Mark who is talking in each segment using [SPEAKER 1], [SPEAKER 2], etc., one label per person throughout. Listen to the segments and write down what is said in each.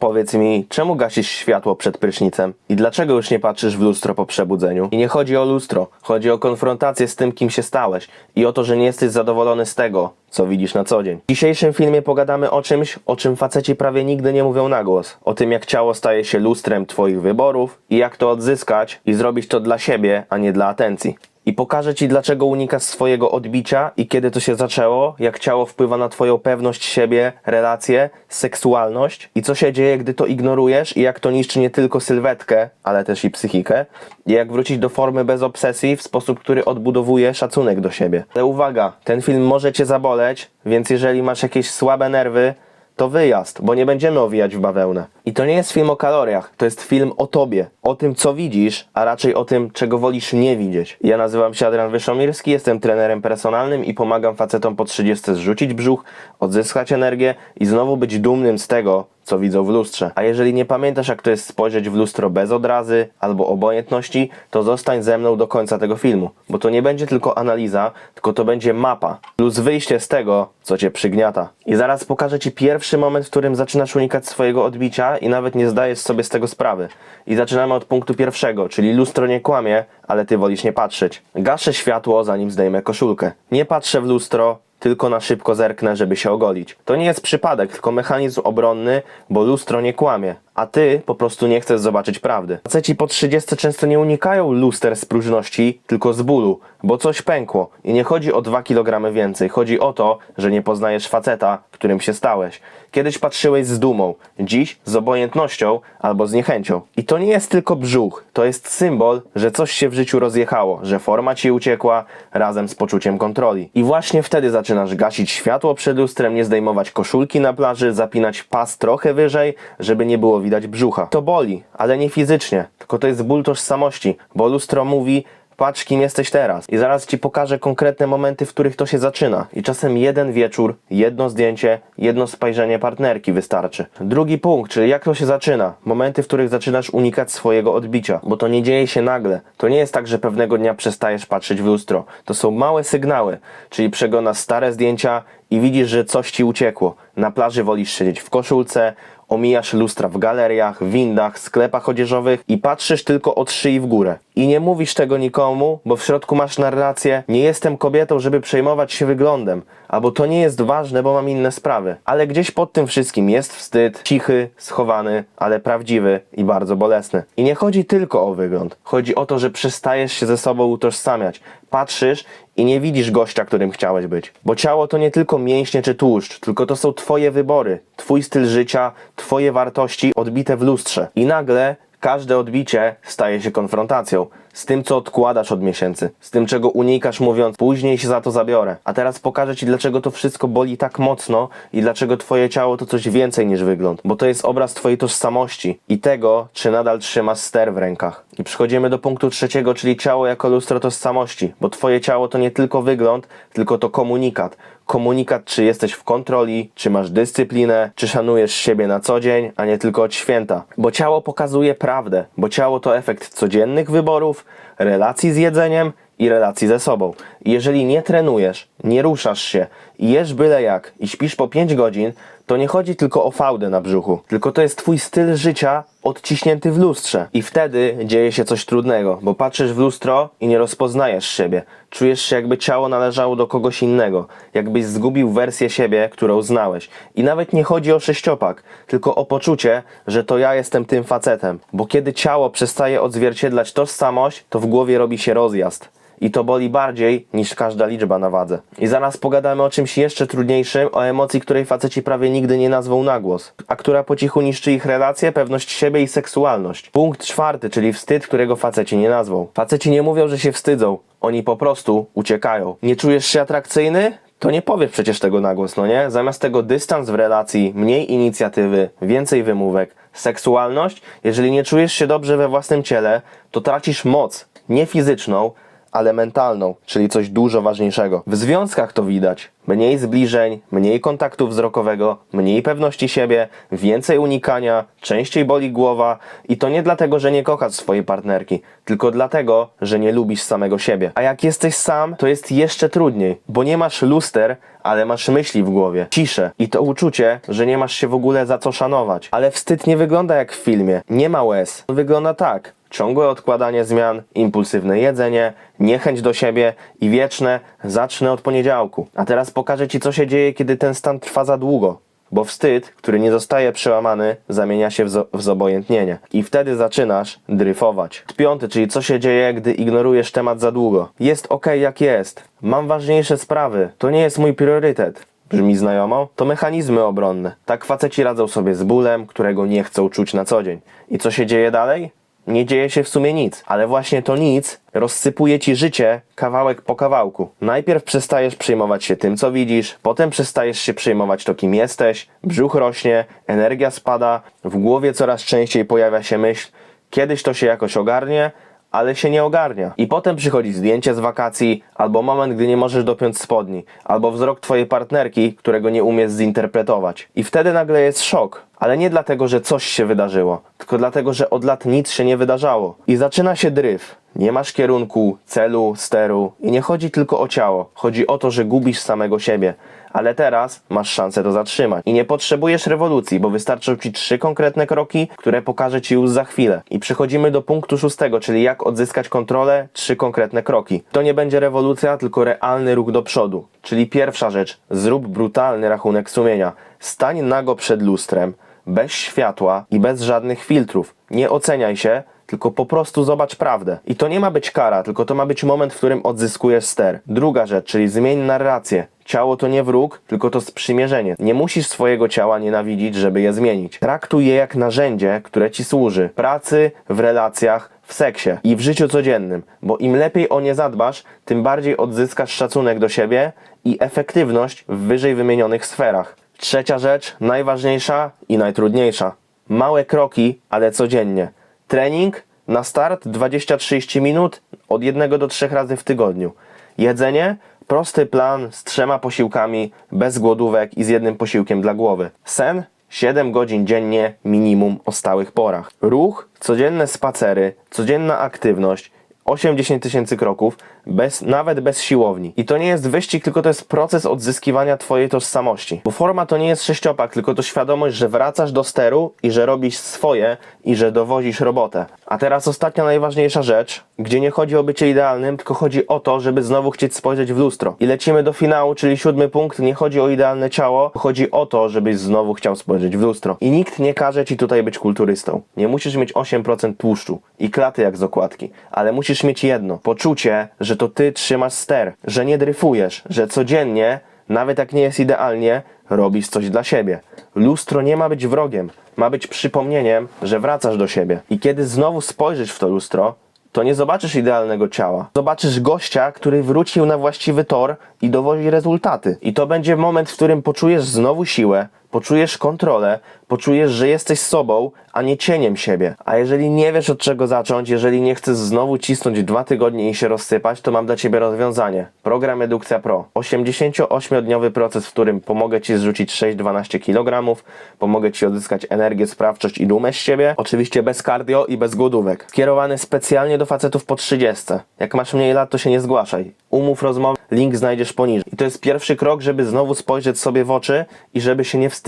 [SPEAKER 1] Powiedz mi, czemu gasisz światło przed prysznicem? I dlaczego już nie patrzysz w lustro po przebudzeniu? I nie chodzi o lustro, chodzi o konfrontację z tym, kim się stałeś i o to, że nie jesteś zadowolony z tego, co widzisz na co dzień. W dzisiejszym filmie pogadamy o czymś, o czym faceci prawie nigdy nie mówią na głos. O tym, jak ciało staje się lustrem twoich wyborów i jak to odzyskać i zrobić to dla siebie, a nie dla atencji. I pokażę Ci, dlaczego unikasz swojego odbicia i kiedy to się zaczęło, jak ciało wpływa na Twoją pewność siebie, relacje, seksualność i co się dzieje, gdy to ignorujesz i jak to niszczy nie tylko sylwetkę, ale też i psychikę i jak wrócić do formy bez obsesji w sposób, który odbudowuje szacunek do siebie. Ale uwaga, ten film może Cię zaboleć, więc jeżeli masz jakieś słabe nerwy, to wyjazd, bo nie będziemy owijać w bawełnę. I to nie jest film o kaloriach, to jest film o tobie, o tym co widzisz, a raczej o tym czego wolisz nie widzieć. Ja nazywam się Adrian Wyszomirski, jestem trenerem personalnym i pomagam facetom po 30 zrzucić brzuch, odzyskać energię i znowu być dumnym z tego, co widzą w lustrze. A jeżeli nie pamiętasz, jak to jest spojrzeć w lustro bez odrazy albo obojętności, to zostań ze mną do końca tego filmu, bo to nie będzie tylko analiza, tylko to będzie mapa plus wyjście z tego, co cię przygniata. I zaraz pokażę ci pierwszy moment, w którym zaczynasz unikać swojego odbicia i nawet nie zdajesz sobie z tego sprawy. I zaczynamy od punktu pierwszego, czyli lustro nie kłamie, ale ty wolisz nie patrzeć. Gaszę światło, zanim zdejmę koszulkę. Nie patrzę w lustro, tylko na szybko zerknę, żeby się ogolić. To nie jest przypadek, tylko mechanizm obronny, bo lustro nie kłamie, a ty po prostu nie chcesz zobaczyć prawdy. Faceci po 30 często nie unikają luster z próżności, tylko z bólu, bo coś pękło i nie chodzi o 2 kg więcej, chodzi o to, że nie poznajesz faceta, którym się stałeś. Kiedyś patrzyłeś z dumą, dziś z obojętnością albo z niechęcią. I to nie jest tylko brzuch, to jest symbol, że coś się w życiu rozjechało, że forma ci uciekła razem z poczuciem kontroli. I właśnie wtedy zaczynasz gasić światło przed lustrem, nie zdejmować koszulki na plaży, zapinać pas trochę wyżej, żeby nie było widać brzucha. To boli, ale nie fizycznie, tylko to jest ból tożsamości, bo lustro mówi, patrz kim jesteś teraz. I zaraz ci pokażę konkretne momenty, w których to się zaczyna. I czasem jeden wieczór, jedno zdjęcie, jedno spojrzenie partnerki wystarczy. Drugi punkt, czyli jak to się zaczyna. Momenty, w których zaczynasz unikać swojego odbicia, bo to nie dzieje się nagle. To nie jest tak, że pewnego dnia przestajesz patrzeć w lustro. To są małe sygnały, czyli przeglądasz stare zdjęcia i widzisz, że coś ci uciekło. Na plaży wolisz siedzieć w koszulce, omijasz lustra w galeriach, windach, sklepach odzieżowych i patrzysz tylko od szyi w górę. I nie mówisz tego nikomu, bo w środku masz narrację nie jestem kobietą, żeby przejmować się wyglądem, albo to nie jest ważne, bo mam inne sprawy. Ale gdzieś pod tym wszystkim jest wstyd, cichy, schowany, ale prawdziwy i bardzo bolesny. I nie chodzi tylko o wygląd. Chodzi o to, że przestajesz się ze sobą utożsamiać. Patrzysz i nie widzisz gościa, którym chciałeś być. Bo ciało to nie tylko mięśnie czy tłuszcz, tylko to są twoje wybory, twój styl życia, twoje wartości odbite w lustrze. I nagle każde odbicie staje się konfrontacją z tym, co odkładasz od miesięcy, z tym, czego unikasz, mówiąc, później się za to zabiorę. A teraz pokażę Ci, dlaczego to wszystko boli tak mocno i dlaczego Twoje ciało to coś więcej niż wygląd. Bo to jest obraz Twojej tożsamości i tego, czy nadal trzymasz ster w rękach. I przechodzimy do punktu trzeciego, czyli ciało jako lustro tożsamości, bo Twoje ciało to nie tylko wygląd, tylko to komunikat. Komunikat, czy jesteś w kontroli, czy masz dyscyplinę, czy szanujesz siebie na co dzień, a nie tylko od święta. Bo ciało pokazuje prawdę, bo ciało to efekt codziennych wyborów, relacji z jedzeniem i relacji ze sobą. Jeżeli nie trenujesz, nie ruszasz się i jesz byle jak i śpisz po 5 godzin, to nie chodzi tylko o fałdę na brzuchu, tylko to jest twój styl życia odciśnięty w lustrze. I wtedy dzieje się coś trudnego, bo patrzysz w lustro i nie rozpoznajesz siebie. Czujesz się jakby ciało należało do kogoś innego, jakbyś zgubił wersję siebie, którą znałeś. I nawet nie chodzi o sześciopak, tylko o poczucie, że to ja jestem tym facetem. Bo kiedy ciało przestaje odzwierciedlać tożsamość, to w głowie robi się rozjazd. I to boli bardziej niż każda liczba na wadze. I zaraz pogadamy o czymś jeszcze trudniejszym, o emocji, której faceci prawie nigdy nie nazwą na głos, a która po cichu niszczy ich relacje, pewność siebie i seksualność. Punkt czwarty, czyli wstyd, którego faceci nie nazwą. Faceci nie mówią, że się wstydzą, oni po prostu uciekają. Nie czujesz się atrakcyjny? To nie powiesz przecież tego na głos, no nie? Zamiast tego dystans w relacji, mniej inicjatywy, więcej wymówek, seksualność, jeżeli nie czujesz się dobrze we własnym ciele, to tracisz moc, nie fizyczną, ale mentalną, czyli coś dużo ważniejszego. W związkach to widać. Mniej zbliżeń, mniej kontaktu wzrokowego, mniej pewności siebie, więcej unikania, częściej boli głowa i to nie dlatego, że nie kochasz swojej partnerki, tylko dlatego, że nie lubisz samego siebie. A jak jesteś sam, to jest jeszcze trudniej, bo nie masz luster, ale masz myśli w głowie, ciszę i to uczucie, że nie masz się w ogóle za co szanować. Ale wstyd nie wygląda jak w filmie, nie ma łez. Wygląda tak. Ciągłe odkładanie zmian, impulsywne jedzenie, niechęć do siebie i wieczne zacznę od poniedziałku. A teraz pokażę Ci, co się dzieje, kiedy ten stan trwa za długo. Bo wstyd, który nie zostaje przełamany, zamienia się w, zo- w zobojętnienie. I wtedy zaczynasz dryfować. Piąty, czyli co się dzieje, gdy ignorujesz temat za długo. Jest ok jak jest. Mam ważniejsze sprawy. To nie jest mój priorytet. Brzmi znajomo? To mechanizmy obronne. Tak faceci radzą sobie z bólem, którego nie chcą czuć na co dzień. I co się dzieje dalej? Nie dzieje się w sumie nic, ale właśnie to nic rozsypuje ci życie kawałek po kawałku. Najpierw przestajesz przejmować się tym, co widzisz, potem przestajesz się przejmować to, kim jesteś, brzuch rośnie, energia spada, w głowie coraz częściej pojawia się myśl, kiedyś to się jakoś ogarnie, ale się nie ogarnia. I potem przychodzi zdjęcie z wakacji, albo moment, gdy nie możesz dopiąć spodni, albo wzrok twojej partnerki, którego nie umiesz zinterpretować. I wtedy nagle jest szok. Ale nie dlatego, że coś się wydarzyło, tylko dlatego, że od lat nic się nie wydarzało. I zaczyna się dryf. Nie masz kierunku, celu, steru i nie chodzi tylko o ciało. Chodzi o to, że gubisz samego siebie. Ale teraz masz szansę to zatrzymać. I nie potrzebujesz rewolucji, bo wystarczą ci trzy konkretne kroki, które pokażę ci już za chwilę. I przechodzimy do punktu szóstego, czyli jak odzyskać kontrolę, trzy konkretne kroki. To nie będzie rewolucja, tylko realny ruch do przodu. Czyli pierwsza rzecz, zrób brutalny rachunek sumienia. Stań nago przed lustrem, bez światła i bez żadnych filtrów. Nie oceniaj się, tylko po prostu zobacz prawdę. I to nie ma być kara, tylko to ma być moment, w którym odzyskujesz ster. Druga rzecz, czyli zmień narrację. Ciało to nie wróg, tylko to sprzymierzenie. Nie musisz swojego ciała nienawidzić, żeby je zmienić. Traktuj je jak narzędzie, które ci służy. W pracy, w relacjach, w seksie i w życiu codziennym, bo im lepiej o nie zadbasz, tym bardziej odzyskasz szacunek do siebie i efektywność w wyżej wymienionych sferach. Trzecia rzecz, najważniejsza i najtrudniejsza. Małe kroki, ale codziennie. Trening na start 20-30 minut od jednego do trzech razy w tygodniu. Jedzenie prosty plan z trzema posiłkami, bez głodówek i z jednym posiłkiem dla głowy. Sen 7 godzin dziennie minimum o stałych porach. Ruch, codzienne spacery, codzienna aktywność 8-10 tysięcy kroków, bez, nawet bez siłowni. I to nie jest wyścig, tylko to jest proces odzyskiwania Twojej tożsamości. Bo forma to nie jest sześciopak, tylko to świadomość, że wracasz do steru i że robisz swoje i że dowozisz robotę. A teraz ostatnia najważniejsza rzecz, gdzie nie chodzi o bycie idealnym, tylko chodzi o to, żeby znowu chcieć spojrzeć w lustro. I lecimy do finału, czyli siódmy punkt, nie chodzi o idealne ciało, chodzi o to, żebyś znowu chciał spojrzeć w lustro. I nikt nie każe ci tutaj być kulturystą. Nie musisz mieć 8% tłuszczu i klaty jak z okładki, ale musisz mieć jedno, poczucie, że to ty trzymasz ster, że nie dryfujesz, że codziennie, nawet jak nie jest idealnie, robisz coś dla siebie. Lustro nie ma być wrogiem, ma być przypomnieniem, że wracasz do siebie. I kiedy znowu spojrzysz w to lustro, to nie zobaczysz idealnego ciała. Zobaczysz gościa, który wrócił na właściwy tor i dowozi rezultaty. I to będzie moment, w którym poczujesz znowu siłę, poczujesz kontrolę, poczujesz, że jesteś sobą, a nie cieniem siebie. A jeżeli nie wiesz od czego zacząć, jeżeli nie chcesz znowu cisnąć dwa tygodnie i się rozsypać, to mam dla Ciebie rozwiązanie. Program Edukcja Pro. 88-dniowy proces, w którym pomogę Ci zrzucić 6-12 kg, pomogę Ci odzyskać energię, sprawczość i dumę z siebie. Oczywiście bez cardio i bez głodówek. Skierowany specjalnie do facetów po 30. Jak masz mniej lat, to się nie zgłaszaj. Umów rozmowy, link znajdziesz poniżej. I to jest pierwszy krok, żeby znowu spojrzeć sobie w oczy i żeby się nie wstydzić.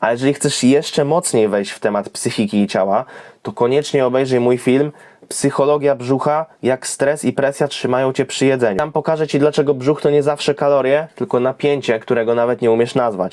[SPEAKER 1] A jeżeli chcesz jeszcze mocniej wejść w temat psychiki i ciała, to koniecznie obejrzyj mój film Psychologia brzucha, jak stres i presja trzymają cię przy jedzeniu. Tam pokażę ci, dlaczego brzuch to nie zawsze kalorie, tylko napięcie, którego nawet nie umiesz nazwać.